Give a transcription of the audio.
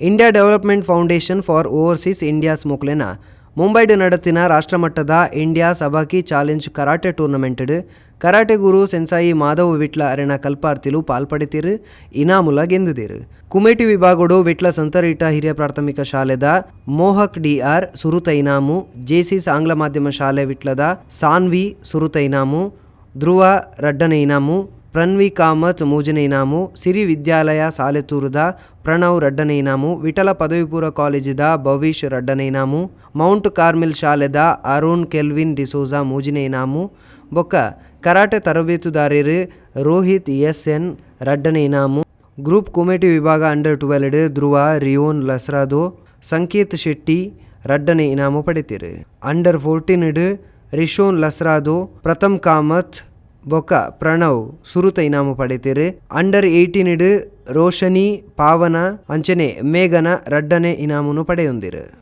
India development foundation for overseas Indians ಮೊಕ್ಲೆನ ಮುಂಬೈಡ್ ನಡತಿನ ರಾಷ್ಟ್ರಮಟ್ಟದ India ಸಬಾಕಿ challenge karate tournament karate guru sensei Madhav Vitla ಅರೆನ ಕಲ್ಪಾರ್ತಿಲು ಪಾಲ್ಪಡಿತಿರು. ಇನಾಮುಲ ಗೆಂದಿದಿರು. ಕುಮೇಟಿ ವಿಭಾಗಡು ವಿಟ್ಲ ಸಂತರೀಟ ಹಿರಿಯ ಪ್ರಾಥಮಿಕ ಶಾಲೆದ ಮೋಹಕ್ ಡಿಆರ್ ಸುರುತ ಇನಾಮು ಜೆಸಿಸ್ ಆಂಗ್ಲ ಮಾಧ್ಯಮ ಶಾಲೆ ವಿಟ್ಲದ ಸಾನ್ವಿ ಸುರುತ ಇನಾಮು ಧ್ರುವ ರಡ್ಡನ ಇನಾಮು ಪ್ರನ್ವಿ ಕಾಮತ್ ಮೂಜನೆ ಇನಾಮು ಸಿರಿ ವಿದ್ಯಾಲಯ ಸಾಲೆತೂರುದ ಪ್ರಣವ್ ರಡ್ಡನೆ ಇನಾಮು ವಿಠಲ ಪದವಿಪೂರ್ವ ಕಾಲೇಜಿದ ಭವಿಷ್ ರಡ್ಡನೆ ಇನಾಮು ಮೌಂಟ್ ಕಾರ್ಮಿಲ್ ಶಾಲೆದ ಅರುಣ್ ಕೆಲ್ವಿನ್ ಡಿಸೋಜಾ ಮೂಜಿನೆ ಇನಾಮು ಬೊಕ್ಕ ಕರಾಟೆ ತರಬೇತುದಾರರು ರೋಹಿತ್ ಎಸ್ ಎನ್ ರಡ್ಡನೆ ಇನಾಮು ಗ್ರೂಪ್ ಕುಮೇಟಿ ವಿಭಾಗ ಅಂಡರ್ ಟ್ವೆಲ್ಡ್ ಧ್ರುವ ರಿಯೋನ್ ಲಸ್ರಾದೋ, ಸಂಕೇತ್ ಶೆಟ್ಟಿ ರಡ್ಡನೆ ಇನಾಮು ಪಡೆತಿರು. ಅಂಡರ್ ಫೋರ್ಟೀನ್ಡ್ ರಿಶೋನ್ ಲಸ್ರಾದೋ, ಪ್ರಥಮ್ ಕಾಮತ್ ಬೊಕ್ಕ ಪ್ರಣವ್ ಸುರುತ ಇನಾಮು ಪಡೆತೆರ್. ಅಂಡರ್ ಏಯ್ಟೀನ್ ಡ್ ರೋಶನಿ ಪಾವನ, ಅಂಚನೆ, ಮೇಘನ, ರಡ್ಡನೆ ಇನಾಮನು ಪಡೆಯೊಂದಿರು.